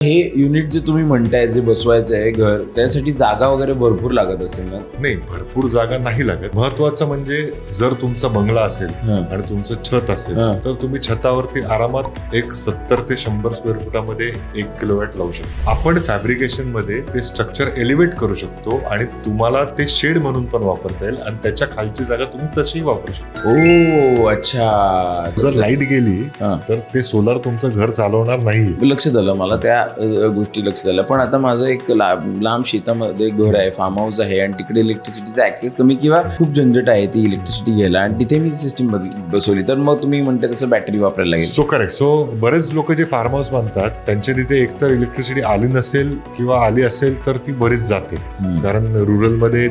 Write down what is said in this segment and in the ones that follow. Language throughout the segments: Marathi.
हे युनिट जे तुम्ही म्हणताय जे बसवायचं आहे घर त्यासाठी जागा वगैरे भरपूर लागत असेल ना नाही भरपूर जागा नाही लागत महत्वाचं म्हणजे जर तुमचा बंगला असेल हं. आणि तुमचं छत असेल हं. तर तुम्ही छतावरती आरामात एक सत्तर ते शंभर स्क्वेअर फुटामध्ये एक किलोवॅट लावू शकतो आपण फॅब्रिकेशनमध्ये ते स्ट्रक्चर एलिव्हेट करू शकतो आणि तुम्हाला ते शेड म्हणून पण वापरता येईल आणि त्याच्या खालची जागा तुम्ही तशीही वापरू शकता ओ अच्छा जर लाइट गेली हं. तर ते सोलार तुमचं घर चालवणार नाही लक्षात आलं मला त्या गोष्टी लक्षात आल्या पण आता माझं एक ला- लांब शेतामध्ये घर आहे फार्म हाऊस आहे आणि तिकडे इलेक्ट्रिसिटीचा ऍक्सेस कमी किंवा खूप झंझट आहे ती इलेक्ट्रिसिटी घ्यायला. आणि तिथे मी सिस्टीम बसवली. तर मग तुम्ही म्हणते तसं बॅटरी वापरायला लागेल. सो करेक्ट सो बरेच लोक जे फार्म हाऊस बांधतात त्यांच्या तिथे एकतर इलेक्ट्रिसिटी आली नसेल किंवा आली असेल तर ती बरीच जाते. कारण रुरलमध्ये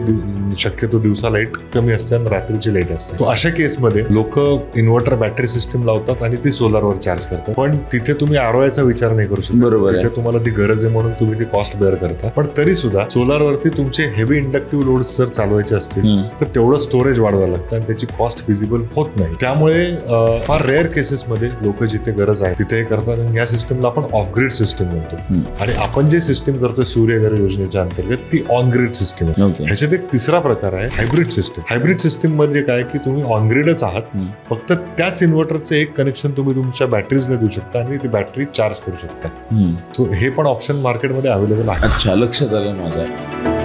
शक्यतो दिवसा लाइट कमी असते आणि रात्रीची लाइट असते. अशा केसमध्ये लोक इन्व्हर्टर बॅटरी सिस्टीम लावतात आणि ती सोलारवर चार्ज करतात. पण तिथे तुम्ही आरओआयचा विचार नाही करू शकत. बरोबर तिथे तुम्हाला ती गरज आहे म्हणून तुम्ही ती कॉस्ट बेअर करता पण तरी सुद्धा सोलारवरती तुमचे हेवी इंडक्टिव्ह लोड जर चालवायचे असतील. तर तेवढं स्टोरेज वाढवायला लागतं आणि त्याची कॉस्ट फिजिबल होत नाही त्यामुळे फार रेअर केसेसमध्ये लोक जिथे गरज आहे तिथे हे करतात आणि या सिस्टमला आपण ऑफ ग्रीड सिस्टीम म्हणतो. आणि आपण जे सिस्टीम करतोय सूर्यघर योजनेच्या अंतर्गत ती ऑन ग्रीड सिस्टीम आहे ह्याच्यात एक तिसरा प्रकार आहे हायब्रिड सिस्टीम हायब्रिड सिस्टीम म्हणजे काय की तुम्ही ऑन ग्रीडच आहात. फक्त त्याच इन्व्हर्टरचं एक कनेक्शन तुम्ही तुमच्या बॅटरीजला देऊ शकता आणि ती बॅटरी चार्ज करू शकता. सो हे पण ऑप्शन मार्केटमध्ये अवेलेबल आहे. अच्छा लक्षात आलं माझं.